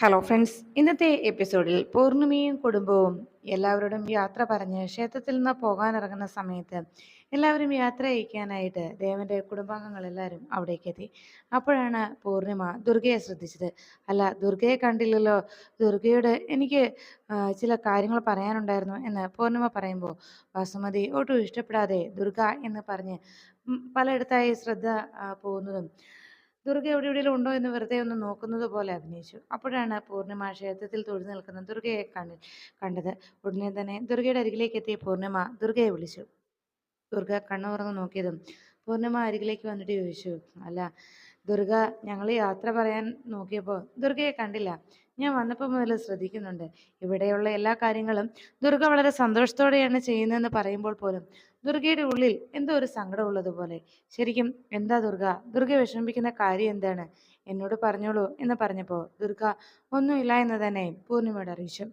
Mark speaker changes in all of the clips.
Speaker 1: Hello friends ഇന്നത്തെ എപ്പിസോഡിൽ പൂർണിമയും കുടുംബവും എല്ലാവരോടും യാത്ര പറഞ്ഞ് ക്ഷേത്രത്തിൽ നിന്ന് പോകാനിറങ്ങുന്ന സമയത്ത് എല്ലാവരും യാത്ര അയക്കാനായിട്ട് ദേവന്റെ കുടുംബാംഗങ്ങളെല്ലാവരും അവിടേക്ക് എത്തി. അപ്പോഴാണ് പൂർണിമ ദുർഗയെ ശ്രദ്ധിച്ചത്. അല്ല ദുർഗയെ കണ്ടില്ലല്ലോ. ദുർഗയോട് എനിക്ക് ചില കാര്യങ്ങൾ പറയാനുണ്ടായിരുന്നു എന്ന് പൂർണിമ പറയുമ്പോൾ വാസുമതി ഒട്ടും ഇഷ്ടപ്പെടാതെ ദുർഗ എന്ന് പറഞ്ഞ് പലയിടത്തായി ശ്രദ്ധ പോകുന്നതും ദുർഗ എവിടെ എവിടെയെങ്കിലും ഉണ്ടോ എന്ന് വെറുതെ ഒന്ന് നോക്കുന്നത് പോലെ അഭിനയിച്ചു. അപ്പോഴാണ് പൂർണിമ ക്ഷേത്രത്തിൽ തൊഴിൽ നിൽക്കുന്ന ദുർഗയെ കണ്ട് കണ്ടത്. ഉടനെ തന്നെ ദുർഗയുടെ അരികിലേക്ക് എത്തിയ പൂർണിമ ദുർഗയെ വിളിച്ചു. ദുർഗ കണ്ണു തുറന്ന് നോക്കിയതും പൂർണിമ അരികിലേക്ക് വന്നിട്ട് ചോദിച്ചു അല്ല ദുർഗ ഞങ്ങൾ യാത്ര പറയാൻ നോക്കിയപ്പോൾ ദുർഗയെ കണ്ടില്ല. ഞാൻ വന്നപ്പോൾ മുതൽ ശ്രദ്ധിക്കുന്നുണ്ട്. ഇവിടെയുള്ള എല്ലാ കാര്യങ്ങളും ദുർഗ വളരെ സന്തോഷത്തോടെയാണ് ചെയ്യുന്നതെന്ന് പറയുമ്പോൾ പോലും ദുർഗയുടെ ഉള്ളിൽ എന്തോ ഒരു സങ്കടം ഉള്ളതുപോലെ ശരിക്കും എന്താ ദുർഗ? ദുർഗ വിഷമിപ്പിക്കുന്ന കാര്യം എന്താണ്? എന്നോട് പറഞ്ഞോളൂ എന്ന് പറഞ്ഞപ്പോൾ ദുർഗ ഒന്നുമില്ല എന്ന് തന്നെ പൂർണിമയോട് അറിയിച്ചു.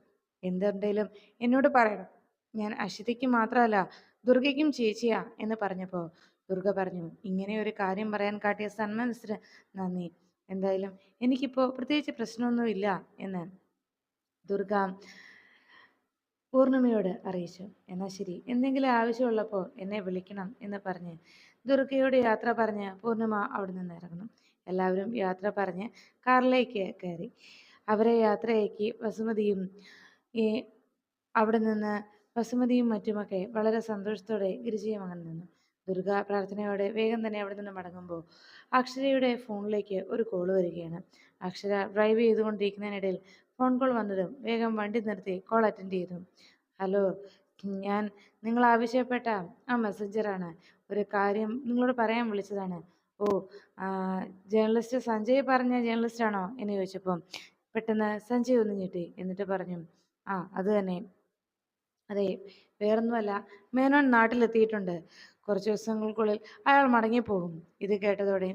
Speaker 1: എന്തുണ്ടെങ്കിലും എന്നോട് പറയണം. ഞാൻ അശ്വതിക്ക് മാത്രമല്ല ദുർഗയ്ക്കും ചേച്ചിയാ എന്ന് പറഞ്ഞപ്പോൾ ദുർഗ പറഞ്ഞു ഇങ്ങനെ ഒരു കാര്യം പറയാൻ കാട്ടിയ സന്മനസ്സിന് നന്ദി. എന്തായാലും എനിക്കിപ്പോൾ പ്രത്യേകിച്ച് പ്രശ്നമൊന്നുമില്ല എന്ന് ദുർഗ പൂർണിമയോട് അറിയിച്ചു. എന്നാൽ ശരി എന്തെങ്കിലും ആവശ്യമുള്ളപ്പോൾ എന്നെ വിളിക്കണം എന്ന് പറഞ്ഞ് ദുർഗയോട് യാത്ര പറഞ്ഞ് പൂർണിമ അവിടെ നിന്ന് ഇറങ്ങുന്നു. എല്ലാവരും യാത്ര പറഞ്ഞ് കാറിലേക്ക് കയറി. അവരെ യാത്രയാക്കി വസുമതിയും ഈ അവിടെ നിന്ന് വസുമതിയും മറ്റുമൊക്കെ വളരെ സന്തോഷത്തോടെ ഗിരിജയും അങ്ങനെ നിന്നു. ദുർഗ പ്രാർത്ഥനയോടെ വേഗം തന്നെ അവിടെ നിന്ന് മടങ്ങുമ്പോൾ അക്ഷരയുടെ ഫോണിലേക്ക് ഒരു കോൾ വരികയാണ്. അക്ഷര ഡ്രൈവ് ചെയ്തുകൊണ്ടിരിക്കുന്നതിനിടയിൽ ഫോൺ കോൾ വന്നതും വേഗം വണ്ടി നിർത്തി കോൾ അറ്റൻഡ് ചെയ്തു. ഹലോ ഞാൻ നിങ്ങൾ ആവശ്യപ്പെട്ട ആ മെസ്സഞ്ചറാണ് ഒരു കാര്യം നിങ്ങളോട് പറയാൻ വിളിച്ചതാണ്. ഓ ജേർണലിസ്റ്റ് സഞ്ജയ് പറഞ്ഞ ജേർണലിസ്റ്റ് ആണോ? എന്ന് ചോദിച്ചപ്പം പെട്ടെന്ന് സഞ്ജയ് ഒന്ന് ഞെട്ടി. എന്നിട്ട് പറഞ്ഞു ആ അത് തന്നെ. അതെ വേറൊന്നുമല്ല. മേനോൻ നാട്ടിലെത്തിയിട്ടുണ്ട്. കുറച്ച് ദിവസങ്ങൾക്കുള്ളിൽ അയാൾ മടങ്ങിപ്പോകും ഇത് കേട്ടതോടെ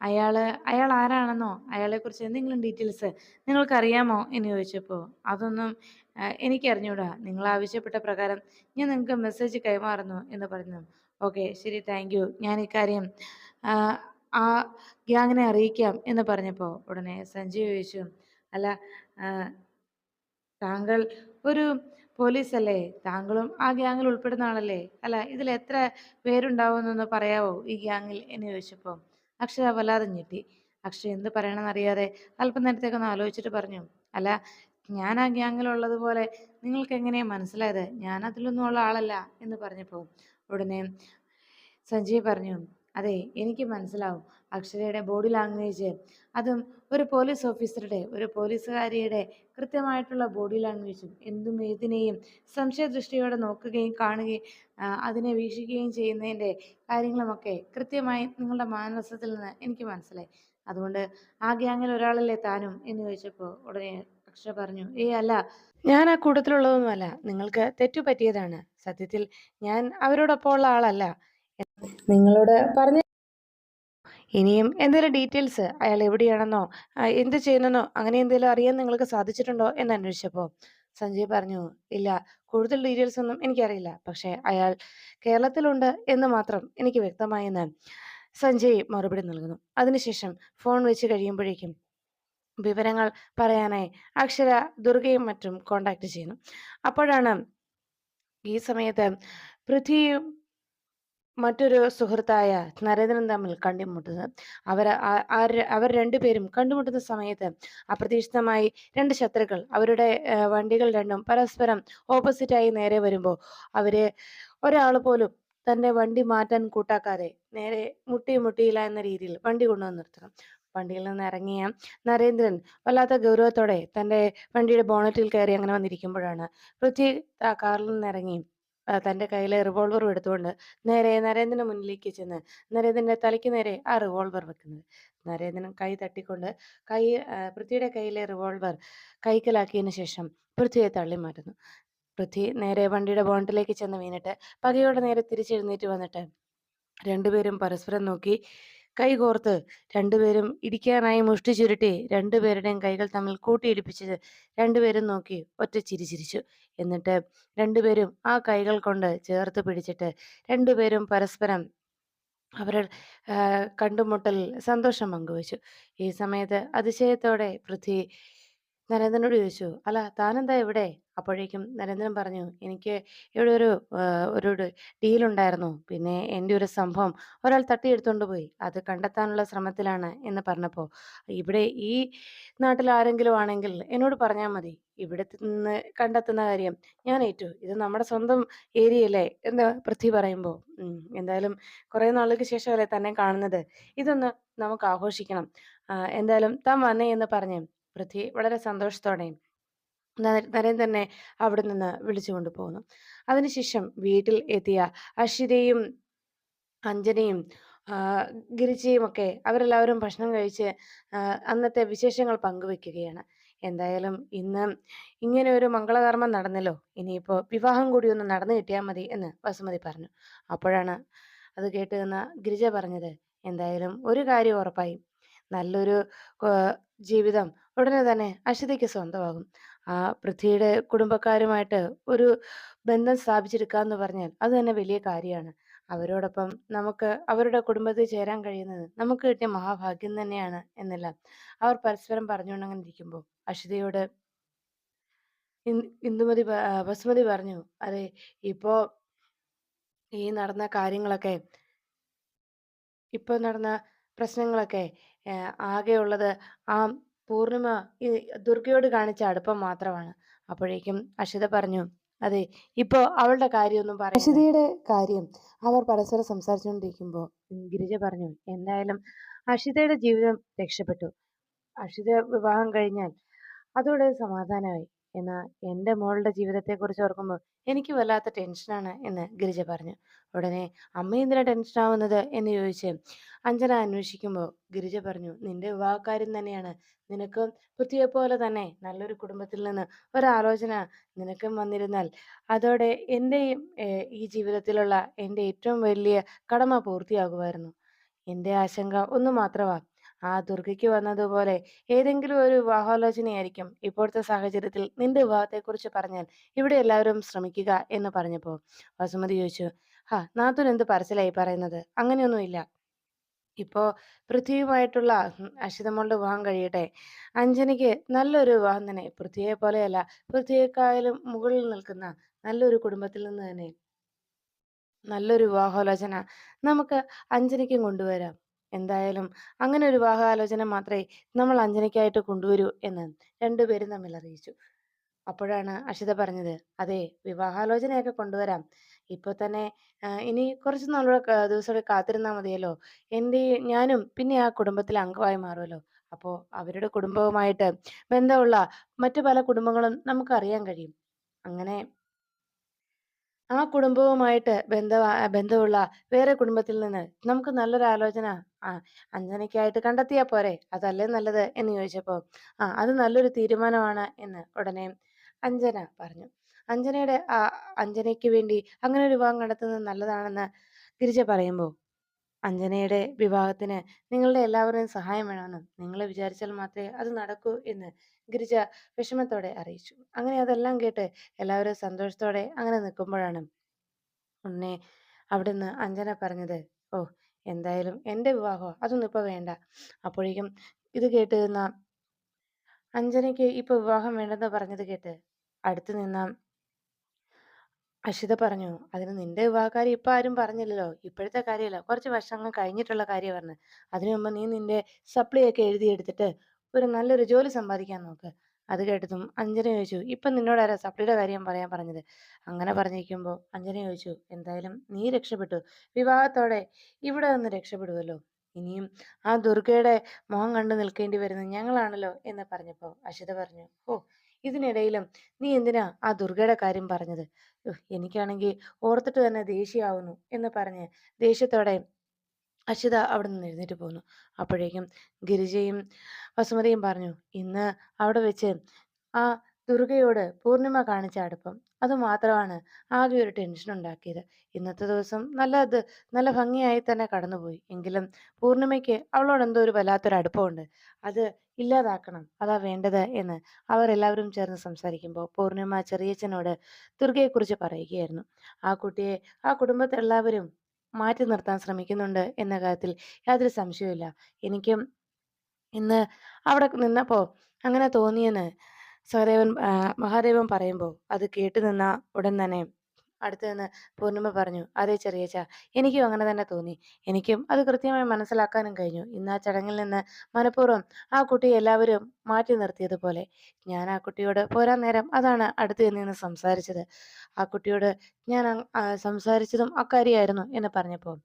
Speaker 1: അയാൾ അയാൾ ആരാണെന്നോ? അയാളെക്കുറിച്ച് എന്തെങ്കിലും ഡീറ്റെയിൽസ് നിങ്ങൾക്കറിയാമോ? എന്ന് ചോദിച്ചപ്പോൾ അതൊന്നും എനിക്കറിഞ്ഞൂടാ. നിങ്ങൾ ആവശ്യപ്പെട്ട പ്രകാരം ഞാൻ നിങ്ങൾക്ക് മെസ്സേജ് കൈമാറുന്നു എന്ന് പറഞ്ഞു. ഓക്കെ ശരി താങ്ക് യു. ഞാൻ ഇക്കാര്യം ആ ഗ്യാങ്ങിനെ അറിയിക്കാം എന്ന് പറഞ്ഞപ്പോൾ ഉടനെ സഞ്ജയ് ചോദിച്ചു. അല്ല താങ്കൾ ഒരു പോലീസല്ലേ? താങ്കളും ആ ഗ്യാങ്ങിൽ ഉൾപ്പെടുന്ന ആളല്ലേ? അല്ല ഇതിൽ എത്ര പേരുണ്ടാവുമെന്നൊന്ന് പറയാവോ ഈ ഗ്യാങ്ങിൽ? എന്ന് ചോദിച്ചപ്പോൾ അക്ഷയ വല്ലാതെ ഞെട്ടി. അക്ഷര എന്ത് പറയണമെന്നറിയാതെ അല്പം നേരത്തേക്കൊന്ന് ആലോചിച്ചിട്ട് പറഞ്ഞു അല്ല ഞാൻ ആ ഗ്യാങ്ങിലുള്ളതുപോലെ നിങ്ങൾക്ക് എങ്ങനെയാ മനസ്സിലായത്? ഞാൻ അതിലൊന്നും ഉള്ള ആളല്ല എന്ന് പറഞ്ഞപ്പോൾ ഉടനെ സഞ്ജയ് പറഞ്ഞു അതെ എനിക്ക് മനസ്സിലാവും. അക്ഷരയുടെ ബോഡി ലാംഗ്വേജ് അതും ഒരു പോലീസ് ഓഫീസറുടെ ഒരു പോലീസുകാരിയുടെ കൃത്യമായിട്ടുള്ള ബോഡി ലാംഗ്വേജും എന്തും ഏതിനെയും സംശയദൃഷ്ടിയോടെ നോക്കുകയും കാണുകയും അതിനെ വീക്ഷിക്കുകയും ചെയ്യുന്നതിന്റെ കാര്യങ്ങളുമൊക്കെ കൃത്യമായി നിങ്ങളുടെ മാനസത്തിൽ നിന്ന് എനിക്ക് മനസ്സിലായി. അതുകൊണ്ട് ആ ഗ്യാങ്ങിൽ ഒരാളല്ലേ താനും എന്ന് ചോദിച്ചപ്പോൾ ഉടനെ അക്ഷര പറഞ്ഞു ഏ അല്ല ഞാൻ ആ കൂട്ടത്തിലുള്ളതൊന്നുമല്ല. നിങ്ങൾക്ക് തെറ്റുപറ്റിയതാണ് സത്യത്തിൽ ഞാൻ അവരോടൊപ്പം ഉള്ള ആളല്ല നിങ്ങളോട് പറഞ്ഞ ഇനിയും എന്തെങ്കിലും ഡീറ്റെയിൽസ് അയാൾ എവിടെയാണെന്നോ എന്ത് ചെയ്യുന്നെന്നോ അങ്ങനെ എന്തെങ്കിലും അറിയാൻ നിങ്ങൾക്ക് സാധിച്ചിട്ടുണ്ടോ എന്ന് അന്വേഷിച്ചപ്പോൾ സഞ്ജയ് പറഞ്ഞു ഇല്ല കൂടുതൽ ഡീറ്റെയിൽസ് ഒന്നും എനിക്കറിയില്ല. പക്ഷേ അയാൾ കേരളത്തിലുണ്ട് എന്ന് മാത്രം എനിക്ക് വ്യക്തമായെന്ന് സഞ്ജയ് മറുപടി നൽകുന്നു. അതിനുശേഷം ഫോൺ വെച്ച് കഴിയുമ്പോഴേക്കും വിവരങ്ങൾ പറയാനായി അക്ഷര ദുർഗയും മറ്റും കോണ്ടാക്ട് ചെയ്യുന്നു. അപ്പോഴാണ് ഈ സമയത്ത് പൃഥ്വിയും മറ്റൊരു സുഹൃത്തായ നരേന്ദ്രൻ തമ്മിൽ കണ്ടുമുട്ടുന്നത്. അവർ അവർ രണ്ടുപേരും കണ്ടുമുട്ടുന്ന സമയത്ത് അപ്രതീക്ഷിതമായി രണ്ട് ശത്രുക്കൾ അവരുടെ വണ്ടികൾ രണ്ടും പരസ്പരം ഓപ്പോസിറ്റായി നേരെ വരുമ്പോൾ അവർ ഒരാൾ പോലും തന്റെ വണ്ടി മാറ്റാൻ കൂട്ടാക്കാതെ നേരെ മുട്ടി മുട്ടിയില്ല എന്ന രീതിയിൽ വണ്ടി കൊണ്ടുവന്ന് നിർത്തണം. വണ്ടിയിൽ നിന്ന് ഇറങ്ങിയ നരേന്ദ്രൻ വല്ലാത്ത ഗൗരവത്തോടെ തന്റെ വണ്ടിയുടെ ബോണറ്റിൽ കയറി അങ്ങനെ വന്നിരിക്കുമ്പോഴാണ് പൃഥ്വി കാറിൽ നിന്ന് ഇറങ്ങി തന്റെ കയ്യിലെ റിവോൾവറും എടുത്തുകൊണ്ട് നേരെ നരേന്ദ്രന് മുന്നിലേക്ക് ചെന്ന് നരേന്ദ്രന്റെ തലയ്ക്ക് നേരെ ആ റിവോൾവർ വെക്കുന്നത്. നരേന്ദ്രൻ കൈ തട്ടിക്കൊണ്ട് കൈ പൃഥ്വിയുടെ കയ്യിലെ റിവോൾവർ കൈക്കലാക്കിയതിന് ശേഷം പൃഥ്വിയെ തള്ളി മാറ്റുന്നു. പൃഥ്വി നേരെ വണ്ടിയുടെ ബോണ്ടിലേക്ക് ചെന്ന് വീണിട്ട് പകയോടെ നേരെ തിരിച്ചെഴുന്നേറ്റ് വന്നിട്ട് രണ്ടുപേരും പരസ്പരം നോക്കി കൈകോർത്ത് രണ്ടുപേരും ഇടിക്കാനായി മുഷ്ടി ചുരുട്ടി രണ്ടുപേരുടെയും കൈകൾ തമ്മിൽ കൂട്ടിയിടിപ്പിച്ചത് രണ്ടുപേരും നോക്കി ഒറ്റ ചിരി ചിരിച്ചു എന്നിട്ട് രണ്ടുപേരും ആ കൈകൾ കൊണ്ട് ചേർത്ത് പിടിച്ചിട്ട് രണ്ടുപേരും പരസ്പരം അവരുടെ കണ്ടുമുട്ടൽ സന്തോഷം പങ്കുവച്ചു ഈ സമയത്ത് അതിശയത്തോടെ പൃഥ്വി നരേന്ദ്രനോട് ചോദിച്ചു, "അല്ല താനെന്താ ഇവിടെ?" അപ്പോഴേക്കും നരേന്ദ്രൻ പറഞ്ഞു, "എനിക്ക് ഇവിടെ ഒരു ഒരു ഡീലുണ്ടായിരുന്നു. പിന്നെ എന്റെ ഒരു സംഭവം ഒരാൾ തട്ടിയെടുത്തോണ്ട് പോയി. അത് കണ്ടെത്താനുള്ള ശ്രമത്തിലാണ്" എന്ന് പറഞ്ഞപ്പോൾ "ഇവിടെ ഈ നാട്ടിൽ ആരെങ്കിലും ആണെങ്കിൽ എന്നോട് പറഞ്ഞാൽ മതി. ഇവിടെ നിന്ന് കണ്ടെത്തുന്ന കാര്യം ഞാൻ ഏറ്റു. ഇത് നമ്മുടെ സ്വന്തം ഏരിയയല്ലേ" എന്ന് പൃഥ്വി പറയുമ്പോൾ എന്തായാലും കുറേ നാളുകൾക്ക് ശേഷമല്ലേ തന്നെ കാണുന്നത്. ഇതൊന്ന് നമുക്ക് ആഘോഷിക്കണം. എന്തായാലും താൻ വന്നേ" എന്ന് പറഞ്ഞ് പൃഥ്വി വളരെ സന്തോഷത്തോടെ ന നരേന്ദ്രനെ അവിടെ നിന്ന് വിളിച്ചുകൊണ്ട് പോന്നു. അതിനുശേഷം വീട്ടിൽ എത്തിയ അഷിതയും അഞ്ജനയും ഗിരിജയും ഒക്കെ അവരെല്ലാവരും ഭക്ഷണം കഴിച്ച് അന്നത്തെ വിശേഷങ്ങൾ പങ്കുവെക്കുകയാണ്. എന്തായാലും ഇന്ന് ഇങ്ങനെ ഒരു മംഗളകർമ്മം നടന്നല്ലോ. ഇനിയിപ്പോ വിവാഹം കൂടി ഒന്ന് നടന്നു കിട്ടിയാൽ മതി എന്ന് വസുമതി പറഞ്ഞു. അപ്പോഴാണ് അത് കേട്ട് നിന്ന ഗിരിജ പറഞ്ഞത്, "എന്തായാലും ഒരു കാര്യം ഉറപ്പായി. നല്ലൊരു ജീവിതം ഉടനെ തന്നെ അശ്വതിക്ക് സ്വന്തമാകും. ആ പൃഥ്വിയുടെ കുടുംബക്കാരുമായിട്ട് ഒരു ബന്ധം സ്ഥാപിച്ചെടുക്കാന്ന് പറഞ്ഞാൽ അത് തന്നെ വലിയ കാര്യമാണ് അവരോടൊപ്പം നമുക്ക് അവരുടെ കുടുംബത്തിൽ ചേരാൻ കഴിയുന്നത് നമുക്ക് കിട്ടിയ മഹാഭാഗ്യം തന്നെയാണ്" എന്നെല്ലാം അവർ പരസ്പരം പറഞ്ഞുകൊണ്ടങ്ങനെ ഇരിക്കുമ്പോൾ അശ്വതിയോട് ഇന്ദുമതി ബസുമതി പറഞ്ഞു, "അതെ ഇപ്പോ ഈ നടന്ന കാര്യങ്ങളൊക്കെ ഇപ്പൊ നടന്ന പ്രശ്നങ്ങളൊക്കെ ആകെയുള്ളത് ആ പൂർണിമ ദുർഗയോട് കാണിച്ച അടുപ്പം മാത്രമാണ്." അപ്പോഴേക്കും അഷിത പറഞ്ഞു, "അതെ ഇപ്പോ അവളുടെ കാര്യമൊന്നും പറയണ്ട." അഷിതയുടെ കാര്യം അവർ പരസ്പരം സംസാരിച്ചുകൊണ്ടിരിക്കുമ്പോൾ ഗിരിജ പറഞ്ഞു, "എന്തായാലും അഷിതയുടെ ജീവിതം രക്ഷപ്പെട്ടു. അഷിത വിവാഹം കഴിഞ്ഞാൽ അതോടെ സമാധാനമായി. എന്നാൽ എന്റെ മോളുടെ ജീവിതത്തെക്കുറിച്ച് ഓർക്കുമ്പോൾ എനിക്ക് വല്ലാത്ത ടെൻഷനാണ്" എന്ന് ഗിരിജ പറഞ്ഞു. ഉടനെ "അമ്മ എന്തിനാ ടെൻഷനാവുന്നത്?" എന്ന് ചോദിച്ച് അഞ്ജന അന്വേഷിക്കുമ്പോൾ ഗിരിജ പറഞ്ഞു, "നിന്റെ വിവാഹക്കാര്യം തന്നെയാണ്. നിനക്കും പോലെ തന്നെ നല്ലൊരു കുടുംബത്തിൽ നിന്ന് ഒരാലോചന നിനക്കും വന്നിരുന്നാൽ അതോടെ എന്റെയും ഈ ജീവിതത്തിലുള്ള എന്റെ ഏറ്റവും വലിയ കടമ പൂർത്തിയാകുമായിരുന്നു. എന്റെ ആശങ്ക ഒന്ന് മാത്രമാ. ആ ദുർഗയ്ക്ക് വന്നതുപോലെ ഏതെങ്കിലും ഒരു വിവാഹാലോചനയായിരിക്കും ഇപ്പോഴത്തെ സാഹചര്യത്തിൽ നിന്റെ വിവാഹത്തെക്കുറിച്ച് പറഞ്ഞാൽ ഇവിടെ എല്ലാവരും ശ്രമിക്കുക" എന്ന് പറഞ്ഞപ്പോൾ വസുമതി ചോദിച്ചു, "ഹാ നാത്തൂൻ എന്ത് പറച്ചിലായി പറയുന്നത്? അങ്ങനെയൊന്നുമില്ല. ഇപ്പോ പൃഥ്വിയുമായിട്ടുള്ള അഷിത വിവാഹം കഴിയട്ടെ. അഞ്ജനയ്ക്ക് നല്ലൊരു വിവാഹം തന്നെ. പൃഥ്വിയെ പോലെയല്ല, പൃഥ്വിയെക്കാളും മുകളിൽ നിൽക്കുന്ന നല്ലൊരു കുടുംബത്തിൽ നിന്ന് തന്നെ നല്ലൊരു വിവാഹാലോചന നമുക്ക് അഞ്ജനയ്ക്കും കൊണ്ടുവരാം. എന്തായാലും അങ്ങനെ ഒരു വിവാഹാലോചന മാത്രമേ നമ്മൾ അഞ്ജനയ്ക്കായിട്ട് കൊണ്ടുവരൂ" എന്ന് രണ്ടുപേരും തമ്മിൽ അറിയിച്ചു. അപ്പോഴാണ് അക്ഷിത പറഞ്ഞത്, "അതെ വിവാഹാലോചനയൊക്കെ കൊണ്ടുവരാം. ഇപ്പൊ തന്നെ ഇനി കുറച്ച് നാളൂടെ ദിവസമൊക്കെ ദിവസം കൂടെ കാത്തിരുന്നാ മതിയല്ലോ. എന്റെ ഞാനും പിന്നെ ആ കുടുംബത്തിലെ അംഗമായി മാറുമല്ലോ. അപ്പോ അവരുടെ കുടുംബവുമായിട്ട് ബന്ധമുള്ള മറ്റു പല കുടുംബങ്ങളും നമുക്ക് അറിയാൻ കഴിയും. അങ്ങനെ ആ കുടുംബവുമായിട്ട് ബന്ധ ബന്ധമുള്ള വേറെ കുടുംബത്തിൽ നിന്ന് നമുക്ക് നല്ലൊരു ആലോചന ആ അഞ്ജനയ്ക്കായിട്ട് കണ്ടെത്തിയാ പോരെ? അതല്ലേ നല്ലത്?" എന്ന് ചോദിച്ചപ്പോൾ, "ആ അത് നല്ലൊരു തീരുമാനമാണ്" എന്ന് ഉടനെ അഞ്ജന പറഞ്ഞു. അഞ്ജനയുടെ ആ അഞ്ജനയ്ക്ക് വേണ്ടി അങ്ങനെ ഒരു വിവാഹം കണ്ടെത്തുന്നത് നല്ലതാണെന്ന് ഗിരിജ പറയുമ്പോൾ, "അഞ്ജനയുടെ വിവാഹത്തിന് നിങ്ങളുടെ എല്ലാവരുടെയും സഹായം വേണമെന്നും നിങ്ങൾ വിചാരിച്ചാൽ മാത്രമേ അത് നടക്കൂ" എന്ന് ഗിരിജ വിഷമത്തോടെ അറിയിച്ചു. അങ്ങനെ അതെല്ലാം കേട്ട് എല്ലാവരും സന്തോഷത്തോടെ അങ്ങനെ നിൽക്കുമ്പോഴാണ് ഉണ്ണെ അവിടുന്ന് അഞ്ജന പറഞ്ഞത്, "ഓ എന്തായാലും എന്റെ വിവാഹമോ അതൊന്നും ഇപ്പോൾ വേണ്ട." അപ്പോഴേക്കും ഇത് കേട്ട് നിന്ന അഞ്ജനയ്ക്ക് ഇപ്പോൾ വിവാഹം വേണ്ടെന്ന് പറഞ്ഞത് കേട്ട് അടുത്ത് നിന്ന അഷിത പറഞ്ഞു, "അതിന് നിന്റെ വിവാഹകാര്യം ഇപ്പോ ആരും പറഞ്ഞില്ലല്ലോ. ഇപ്പോഴത്തെ കാര്യമല്ല. കുറച്ച് വർഷങ്ങൾ കഴിഞ്ഞിട്ടുള്ള കാര്യം പറഞ്ഞത്. അതിനു മുമ്പ് നീ നിന്റെ സപ്ലൈ ഒക്കെ എഴുതിയെടുത്തിട്ട് ഒരു നല്ലൊരു ജോലി സമ്പാദിക്കാൻ നോക്ക്." അത് കേട്ടതും അഞ്ജന ചോദിച്ചു, "ഇപ്പൊ നിന്നോടാരാ സപ്ലിയുടെ കാര്യം പറയാൻ പറഞ്ഞത്?" അങ്ങനെ പറഞ്ഞിരിക്കുമ്പോൾ അഞ്ജന ചോദിച്ചു, "എന്തായാലും നീ രക്ഷപ്പെട്ടു. വിവാഹത്തോടെ ഇവിടെ നിന്ന് രക്ഷപ്പെടുമല്ലോ. ഇനിയും ആ ദുർഗയുടെ മുഖം കണ്ടു നിൽക്കേണ്ടി വരുന്നത് ഞങ്ങളാണല്ലോ" എന്ന് പറഞ്ഞപ്പോൾ അശ്വത പറഞ്ഞു, "ഓ ഇതിനിടയിലും നീ എന്തിനാ ആ ദുർഗയുടെ കാര്യം പറഞ്ഞത്? എനിക്കാണെങ്കിൽ ഓർത്തിട്ട് തന്നെ ദേഷ്യമാവുന്നു" എന്ന് പറഞ്ഞ് ദേഷ്യത്തോടെ അഷിത അവിടെ നിന്ന് എഴുന്നേറ്റ് പോന്നു. അപ്പോഴേക്കും ഗിരിജയും വസുമതിയും പറഞ്ഞു, "ഇന്ന് അവിടെ വെച്ച് ആ ദുർഗയോട് പൂർണിമ കാണിച്ച അടുപ്പം അതുമാത്രമാണ് ആകെ ഒരു ടെൻഷൻ ഉണ്ടാക്കിയത്. ഇന്നത്തെ ദിവസം നല്ല അത് നല്ല ഭംഗിയായി തന്നെ കടന്നുപോയി. എങ്കിലും പൂർണിമയ്ക്ക് അവളോട് എന്തോ ഒരു വല്ലാത്തൊരു അടുപ്പമുണ്ട്. അത് ഇല്ലാതാക്കണം. അതാ വേണ്ടത്" എന്ന് അവർ എല്ലാവരും ചേർന്ന് സംസാരിക്കുമ്പോൾ പൂർണിമ ചെറിയച്ഛനോട് ദുർഗയെക്കുറിച്ച് പറയുകയായിരുന്നു. "ആ കുട്ടിയെ ആ കുടുംബത്തെ എല്ലാവരും മാറ്റി നിർത്താൻ ശ്രമിക്കുന്നുണ്ട് എന്ന കാര്യത്തിൽ യാതൊരു സംശയവുമില്ല. എനിക്ക് ഇന്ന് അവിടെ നിന്നപ്പോൾ അങ്ങനെ തോന്നിയെന്ന് സഹദേവൻ മഹാദേവൻ പറയുമ്പോൾ അത് കേട്ടു നിന്ന ഉടൻ തന്നെ അടുത്ത് നിന്ന് പൂർണിമ പറഞ്ഞു. അതെ ചെറിയച്ച എനിക്കും അങ്ങനെ തന്നെ തോന്നി. എനിക്കും അത് കൃത്യമായി മനസ്സിലാക്കാനും കഴിഞ്ഞു. ഇന്ന് ആ ചടങ്ങിൽ നിന്ന് മനഃപൂർവം ആ കുട്ടിയെ എല്ലാവരും മാറ്റി നിർത്തിയതുപോലെ. ഞാൻ ആ കുട്ടിയോട് പോരാൻ നേരം അതാണ് അടുത്ത് നിന്ന് സംസാരിച്ചത്. ആ കുട്ടിയോട് ഞാൻ സംസാരിച്ചതും അക്കാര്യമായിരുന്നു എന്ന് പറഞ്ഞപ്പോൾ.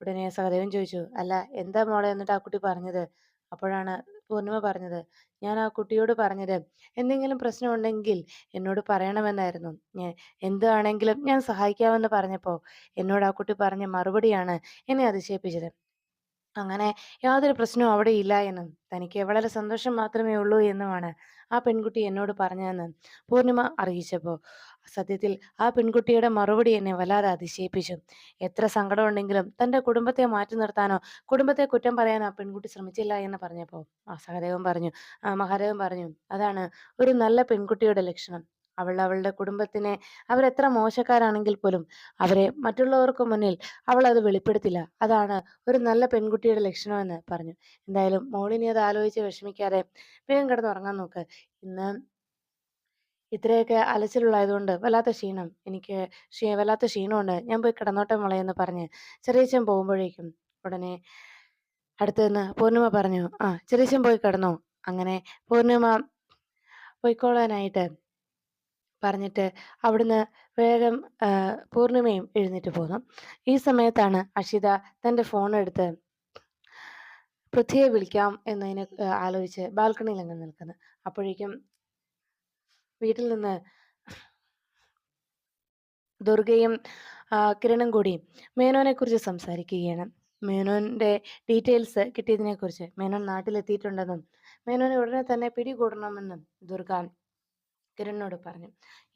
Speaker 1: ഉടനെ സഹദേവൻ ചോദിച്ചു അല്ല എന്താ മോളെ എന്നിട്ട് ആ കുട്ടി പറഞ്ഞത്? അപ്പോഴാണ് പൂർണിമ പറഞ്ഞത്. ഞാൻ ആ കുട്ടിയോട് പറഞ്ഞത് എന്തെങ്കിലും പ്രശ്നമുണ്ടെങ്കിൽ എന്നോട് പറയണമെന്നായിരുന്നു. എന്താണെങ്കിലും ഞാൻ സഹായിക്കാമെന്ന് പറഞ്ഞപ്പോൾ എന്നോട് ആ കുട്ടി പറഞ്ഞ മറുപടിയാണ് എന്നെ അതിശയിപ്പിച്ചത്. അങ്ങനെ യാതൊരു പ്രശ്നവും അവിടെ ഇല്ല എന്നും തനിക്ക് വളരെ സന്തോഷം മാത്രമേ ഉള്ളൂ എന്നുമാണ് ആ പെൺകുട്ടി എന്നോട് പറഞ്ഞതെന്ന് പൂർണിമ അറിയിച്ചപ്പോൾ സത്യത്തിൽ ആ പെൺകുട്ടിയുടെ മറുപടി എന്നെ വല്ലാതെ അതിശയിപ്പിച്ചു. എത്ര സങ്കടമുണ്ടെങ്കിലും തന്റെ കുടുംബത്തെ മാറ്റി നിർത്താനോ കുടുംബത്തെ കുറ്റം പറയാനോ ആ പെൺകുട്ടി ശ്രമിച്ചില്ല എന്ന് പറഞ്ഞപ്പോൾ ആ സഹദേവൻ പറഞ്ഞു ആ മഹാദേവൻ പറഞ്ഞു അതാണ് ഒരു നല്ല പെൺകുട്ടിയുടെ ലക്ഷണം. അവൾ അവളുടെ കുടുംബത്തിനെ അവരെത്ര മോശക്കാരാണെങ്കിൽ പോലും അവരെ മറ്റുള്ളവർക്ക് മുന്നിൽ അവൾ അത് വെളിപ്പെടുത്തില്ല. അതാണ് ഒരു നല്ല പെൺകുട്ടിയുടെ ലക്ഷണമെന്ന് പറഞ്ഞു. എന്തായാലും മോളിനി അത് ആലോചിച്ച് വിഷമിക്കാതെ വേഗം കിടന്ന് ഉറങ്ങാൻ നോക്ക്. ഇന്ന് ഇത്രയൊക്കെ അലച്ചിലുള്ളതുകൊണ്ട് വല്ലാത്ത ക്ഷീണം. എനിക്ക് ക്ഷീ വല്ലാത്ത ക്ഷീണമുണ്ട്. ഞാൻ പോയി കിടന്നോട്ടെ മോളെ എന്ന് പറഞ്ഞ് ചെറിയച്ചൻ പോകുമ്പോഴേക്കും ഉടനെ അടുത്തുനിന്ന് പൂർണിമ പറഞ്ഞു ആ ചെറിയച്ചൻ പോയി കിടന്നു. അങ്ങനെ പൂർണിമ പൊയ്ക്കോളാനായിട്ട് പറഞ്ഞിട്ട് അവിടുന്ന് വേഗം പൂർണിമയും എഴുന്നേറ്റ് പോന്നു ഈ സമയത്താണ് അഷിത തന്റെ ഫോൺ എടുത്ത് പൃഥ്വിയെ വിളിക്കാം എന്നതിനെ ആലോചിച്ച് ബാൽക്കണിയിൽ അങ്ങ് നിൽക്കുന്നത് അപ്പോഴേക്കും വീട്ടിൽ നിന്ന് ദുർഗയും കിരണും കൂടി മേനോനെ കുറിച്ച് സംസാരിക്കുകയാണ്. മേനോന്റെ ഡീറ്റെയിൽസ് കിട്ടിയതിനെക്കുറിച്ച് മേനോൻ നാട്ടിലെത്തിയിട്ടുണ്ടെന്നും മേനോനെ ഉടനെ തന്നെ പിടികൂടണമെന്നും ദുർഗ കിരണിനോട് പറഞ്ഞു.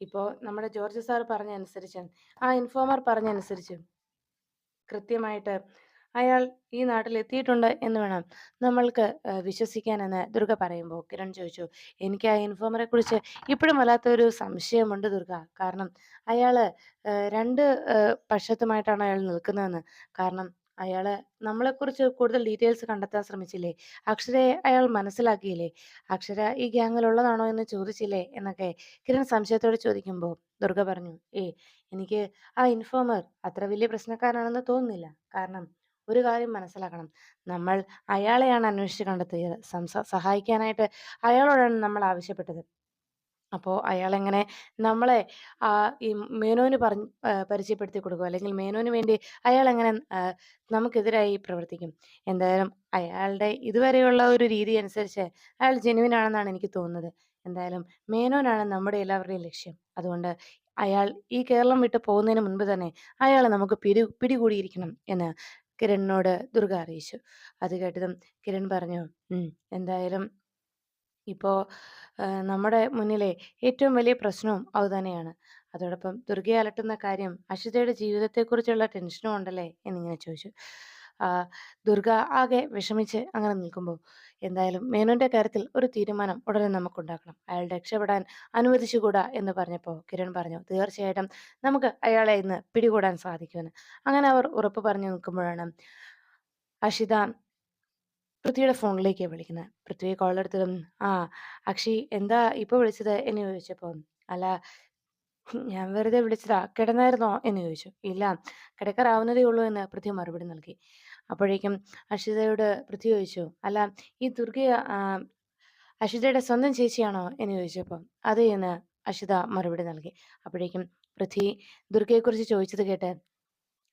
Speaker 1: ഇപ്പോൾ നമ്മുടെ ജോർജ് സാർ പറഞ്ഞ അനുസരിച്ച് ആ ഇൻഫോമർ പറഞ്ഞ അനുസരിച്ച് കൃത്യമായിട്ട് അയാൾ ഈ നാട്ടിൽ എത്തിയിട്ടുണ്ട് എന്ന് വേണം നമ്മൾക്ക് വിശ്വസിക്കാനെന്ന് ദുർഗ പറയുമ്പോൾ. കിരൺ ചോദിച്ചു എനിക്ക് ആ ഇൻഫോമറെ കുറിച്ച് ഇപ്പോഴും വല്ലാത്തൊരു സംശയമുണ്ട് ദുർഗ. കാരണം അയാൾ രണ്ട് പക്ഷത്തുമായിട്ടാണ് അയാൾ നിൽക്കുന്നതെന്ന്. കാരണം അയാൾ നമ്മളെക്കുറിച്ച് കൂടുതൽ ഡീറ്റെയിൽസ് കണ്ടെത്താൻ ശ്രമിച്ചില്ലേ? അക്ഷരയെ അയാൾ മനസ്സിലാക്കിയില്ലേ? അക്ഷര ഈ ഗ്യാങ്ങിലുള്ളതാണോ എന്ന് ചോദിച്ചില്ലേ? എന്നൊക്കെ കിരൺ സംശയത്തോടെ ചോദിക്കുമ്പോൾ ദുർഗ പറഞ്ഞു ഏ എനിക്ക് ആ ഇൻഫോമർ അത്ര വലിയ പ്രശ്നക്കാരനാണെന്ന് തോന്നുന്നില്ല. കാരണം ഒരു കാര്യം മനസ്സിലാക്കണം. നമ്മൾ അയാളെയാണ് അന്വേഷിച്ച് കണ്ടെത്തിയത്. സംസ സഹായിക്കാനായിട്ട് അയാളോടാണ് നമ്മൾ ആവശ്യപ്പെട്ടത്. അപ്പോൾ അയാളെങ്ങനെ നമ്മളെ ആ ഈ മേനോന് പറഞ്ഞ് പരിചയപ്പെടുത്തി കൊടുക്കും. അല്ലെങ്കിൽ മേനോന് വേണ്ടി അയാൾ എങ്ങനെ ആ, നമുക്കെതിരായി പ്രവർത്തിക്കും. എന്തായാലും അയാളുടെ ഇതുവരെയുള്ള ഒരു രീതി അനുസരിച്ച് അയാൾ ജെനുവിൻ ആണെന്നാണ് എനിക്ക് തോന്നുന്നത്. എന്തായാലും മേനോനാണ് നമ്മുടെ എല്ലാവരുടെയും ലക്ഷ്യം. അതുകൊണ്ട് അയാൾ ഈ കേരളം വിട്ട് പോകുന്നതിന് മുൻപ് തന്നെ അയാൾ നമുക്ക് പിടി പിടികൂടിയിരിക്കണം എന്ന് കിരണിനോട് ദുർഗ അറിയിച്ചു. അത് കേട്ടതും കിരൺ പറഞ്ഞു "ഉം, എന്തായാലും ഇപ്പോൾ നമ്മുടെ മുന്നിലെ ഏറ്റവും വലിയ പ്രശ്നവും അതുതന്നെയാണ് അതോടൊപ്പം ദുർഗയെ അലട്ടുന്ന കാര്യം അഷിതയുടെ ജീവിതത്തെക്കുറിച്ചുള്ള ടെൻഷനും ഉണ്ടല്ലേ എന്നിങ്ങനെ ചോദിച്ചു. ആ, ദുർഗ ആകെ വിഷമിച്ച് അങ്ങനെ നിൽക്കുമ്പോൾ എന്തായാലും മേനോന്റെ കാര്യത്തിൽ ഒരു തീരുമാനം ഉടനെ നമുക്കുണ്ടാക്കണം. അയാൾ രക്ഷപ്പെടാൻ അനുവദിച്ചുകൂടാ എന്ന് പറഞ്ഞപ്പോൾ കിരൺ പറഞ്ഞു തീർച്ചയായിട്ടും നമുക്ക് അയാളെ ഇന്ന് പിടികൂടാൻ സാധിക്കുമെന്ന്. അങ്ങനെ അവർ ഉറപ്പ് പറഞ്ഞു നിൽക്കുമ്പോഴാണ് അഷിത പൃഥ്വിയുടെ ഫോണിലേക്കാണ് വിളിക്കുന്നത് പൃഥ്വി കോൾ എടുത്തതും ആ അക്ഷി എന്താ ഇപ്പൊ വിളിച്ചത്? എന്ന് ചോദിച്ചപ്പോൾ അല്ല ഞാൻ വെറുതെ വിളിച്ചതാ കിടന്നായിരുന്നോ? എന്ന് ചോദിച്ചു. ഇല്ല കിടക്കാറാവുന്നതേ ഉള്ളൂ എന്ന് പൃഥ്വി മറുപടി നൽകി. അപ്പോഴേക്കും അക്ഷിതയോട് പൃഥ്വി ചോദിച്ചു അല്ല ഈ ദുർഗ അഷിതയുടെ സ്വന്തം ചേച്ചിയാണോ? എന്ന് ചോദിച്ചപ്പോൾ അതെ എന്ന് അക്ഷിത മറുപടി നൽകി. അപ്പോഴേക്കും പൃഥ്വി ദുർഗയെക്കുറിച്ച് ചോദിച്ചത് കേട്ട്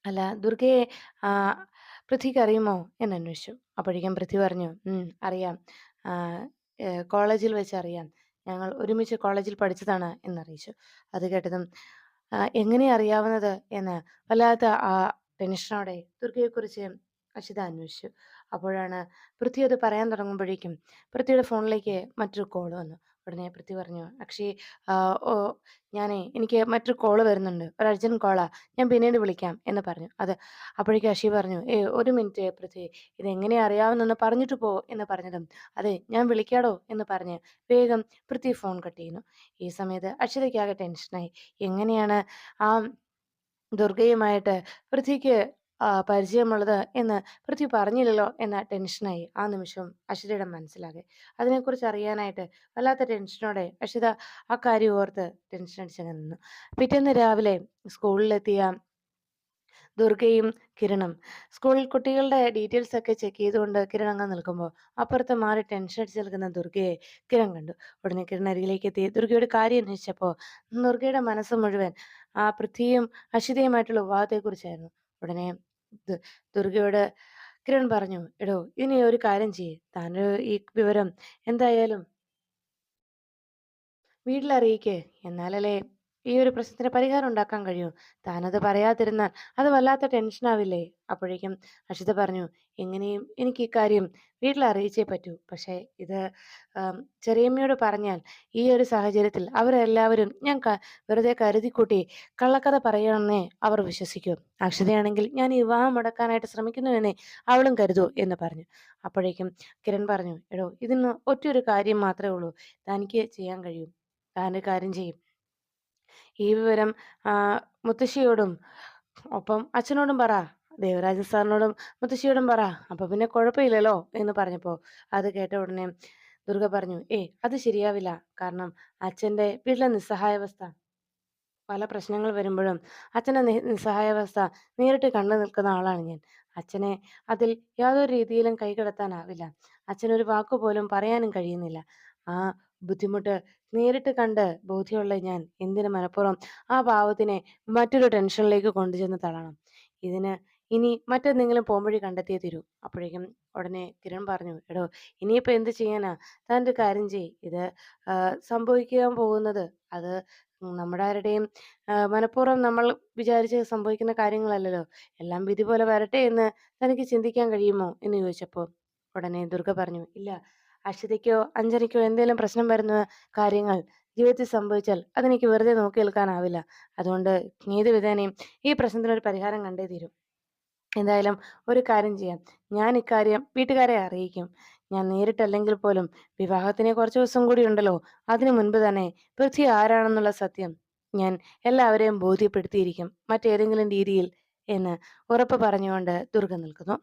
Speaker 1: അല്ല ദുർഗയെ പൃഥ്വിക്ക് അറിയുമോ എന്ന് അന്വേഷിച്ചു. അപ്പോഴേക്കും പൃഥ്വി പറഞ്ഞു "ഉം, അറിയാം. കോളേജിൽ വെച്ച് അറിയാം. ഞങ്ങൾ ഒരുമിച്ച് കോളേജിൽ പഠിച്ചതാണ് എന്നറിയിച്ചു അത് കേട്ടതും "ആ, എങ്ങനെ അറിയാവുന്നത് എന്ന് വല്ലാത്ത ആ ടെൻഷനോടെ ദുർഗയെക്കുറിച്ച് അഷിത അന്വേഷിച്ചു. അപ്പോഴാണ് പൃഥ്വി അത് പറയാൻ തുടങ്ങുമ്പോഴേക്കും പൃഥ്വിയുടെ ഫോണിലേക്ക് മറ്റൊരു കോൾ വന്നു. ഉടനെ പൃഥ്വി പറഞ്ഞു. അക്ഷി ഓ ഞാനേ എനിക്ക് മറ്റൊരു കോൾ വരുന്നുണ്ട്. ഒരു അർജന്റ് കോളാ ഞാൻ പിന്നീട് വിളിക്കാം എന്ന് പറഞ്ഞു. അത് അപ്പോഴേക്കും അക്ഷി പറഞ്ഞു ഏ ഒരു മിനിറ്റ് പൃഥ്വി ഇത് എങ്ങനെ അറിയാവുന്നൊന്ന് പറഞ്ഞിട്ട് പോ എന്ന് പറഞ്ഞതും. അതെ ഞാൻ വിളിക്കാടോ എന്ന് പറഞ്ഞ് വേഗം പൃഥ്വി ഫോൺ കട്ട് ചെയ്യുന്നു. ഈ സമയത്ത് അക്ഷിതയ്ക്കാകെ ടെൻഷനായി എങ്ങനെയാണ് ആ ദുർഗയുമായിട്ട് പൃഥ്വിക്ക് പരിചയമുള്ളത് എന്ന് പൃഥ്വി പറഞ്ഞില്ലല്ലോ എന്ന ടെൻഷനായി ആ നിമിഷം അശ്വതിയുടെ മനസ്സിലാകെ. അതിനെക്കുറിച്ച് അറിയാനായിട്ട് വല്ലാത്ത ടെൻഷനോടെ അശ്വത ആ കാര്യം ഓർത്ത് ടെൻഷൻ അടിച്ചങ്ങ് നിന്നു. പിറ്റേന്ന് രാവിലെ സ്കൂളിലെത്തിയ ദുർഗയും കിരണും സ്കൂളിൽ കുട്ടികളുടെ ഡീറ്റെയിൽസ് ഒക്കെ ചെക്ക് ചെയ്തുകൊണ്ട് കിരൺ അങ്ങ് നിൽക്കുമ്പോൾ അപ്പുറത്ത് മാറി ടെൻഷൻ അടിച്ച് നിൽക്കുന്ന ദുർഗയെ കിരൺ കണ്ടു. ഉടനെ കിരൺ അരികിലേക്ക് എത്തി ദുർഗയുടെ കാര്യം അന്വേഷിച്ചപ്പോൾ ദുർഗയുടെ മനസ്സ് മുഴുവൻ ആ പൃഥ്വിയും അഷിതയുമായിട്ടുള്ള വിവാഹത്തെക്കുറിച്ചായിരുന്നു. ഉടനെ ദുർഗയോട് കിരൺ പറഞ്ഞു, "എടോ ഇനി ഒരു കാര്യം ചെയ്യ്. താൻ ഈ വിവരം എന്തായാലും വീട്ടിലറിയിക്കേ എന്നാലല്ലേ ഈ ഒരു പ്രശ്നത്തിന് പരിഹാരം ഉണ്ടാക്കാൻ കഴിയൂ. താനത് പറയാതിരുന്നാൽ അത് വല്ലാത്ത ടെൻഷൻ ആവില്ലേ അപ്പോഴേക്കും അക്ഷിത പറഞ്ഞു, "എങ്ങനെയും എനിക്ക് ഇക്കാര്യം വീട്ടിൽ അറിയിച്ചേ പറ്റൂ. പക്ഷേ ഇത് ചെറിയമ്മയോട് പറഞ്ഞാൽ ഈ ഒരു സാഹചര്യത്തിൽ അവരെല്ലാവരും ഞാൻ വെറുതെ കരുതിക്കൂട്ടി കള്ളക്കഥ പറയണമെന്നേ അവർ വിശ്വസിക്കും അക്ഷതയാണെങ്കിൽ ഞാൻ ഈ വിവാഹം മുടക്കാനായിട്ട് ശ്രമിക്കുന്നുവെന്നേ അവളും കരുതൂ" എന്ന് പറഞ്ഞു. അപ്പോഴേക്കും കിരൺ പറഞ്ഞു, "എടോ ഇതിന്ന് ഒറ്റയൊരു കാര്യം മാത്രമേ ഉള്ളൂ തനിക്ക് ചെയ്യാൻ കഴിയൂ. താനൊരു കാര്യം ചെയ്യ്. ഈ വിവരം മുത്തശ്ശിയോടും ഒപ്പം അച്ഛനോടും പറ. ദേവരാജൻ സാറിനോടും മുത്തശ്ശിയോടും പറ. അപ്പൊ പിന്നെ കുഴപ്പമില്ലല്ലോ" എന്ന് പറഞ്ഞപ്പോൾ അത് കേട്ട ഉടനെ ദുർഗ പറഞ്ഞു, ഏ അത് ശരിയാവില്ല. കാരണം അച്ഛന്റെ വീട്ടിലെ നിസ്സഹായാവസ്ഥ പല പ്രശ്നങ്ങൾ വരുമ്പോഴും അച്ഛന്റെ നിസ്സഹായാവസ്ഥ നേരിട്ട് കണ്ടു നിൽക്കുന്ന ആളാണ് ഞാൻ. അച്ഛനെ അതിൽ യാതൊരു രീതിയിലും കൈകടത്താനാവില്ല. അച്ഛനൊരു വാക്കുപോലും പറയാനും കഴിയുന്നില്ല. ആ ബുദ്ധിമുട്ട് നേരിട്ട് കണ്ട് ബോധ്യമുള്ള ഞാൻ എന്തിന് മനഃപൂർവം ആ പാവത്തിനെ മറ്റൊരു ടെൻഷനിലേക്ക് കൊണ്ടുചെന്ന് തള്ളണം. ഇതിന് ഇനി മറ്റെന്തെങ്കിലും പോംവഴി കണ്ടെത്തിയേ തീരൂ." അപ്പോഴേക്കും ഉടനെ കിരൺ പറഞ്ഞു, "എടോ ഇനിയിപ്പോൾ എന്ത് ചെയ്യാനാ? താൻ ഒരു കാര്യം ചെയ് ഇത് സംഭവിക്കാൻ പോകുന്നത് അത് നമ്മുടെ ആരുടെയും മനഃപൂർവം നമ്മൾ വിചാരിച്ച് സംഭവിക്കുന്ന കാര്യങ്ങളല്ലല്ലോ. എല്ലാം വിധി പോലെ വരട്ടെ എന്ന് തനിക്ക് ചിന്തിക്കാൻ കഴിയുമോ?" എന്ന് ചോദിച്ചപ്പോൾ ഉടനെ ദുർഗ പറഞ്ഞു, "ഇല്ല. അക്ഷിതയ്ക്കോ അഞ്ജനയ്ക്കോ എന്തെങ്കിലും പ്രശ്നം വരുന്ന കാര്യങ്ങൾ ജീവിതത്തിൽ സംഭവിച്ചാൽ അതെനിക്ക് വെറുതെ നോക്കി നിൽക്കാനാവില്ല. അതുകൊണ്ട് ഏത് വിധേനയും ഈ പ്രശ്നത്തിനൊരു പരിഹാരം കണ്ടേ തീരും എന്തായാലും ഒരു കാര്യം ചെയ്യാം. ഞാൻ ഇക്കാര്യം വീട്ടുകാരെ അറിയിക്കും. ഞാൻ നേരിട്ടല്ലെങ്കിൽ പോലും വിവാഹത്തിന് കുറച്ച് ദിവസം കൂടി ഉണ്ടല്ലോ. അതിനു മുൻപ് തന്നെ പൃഥ്വി ആരാണെന്നുള്ള സത്യം ഞാൻ എല്ലാവരെയും ബോധ്യപ്പെടുത്തിയിരിക്കും മറ്റേതെങ്കിലും രീതിയിൽ" എന്ന് ഉറപ്പ് പറഞ്ഞുകൊണ്ട് ദുർഗ നിൽക്കുന്നു.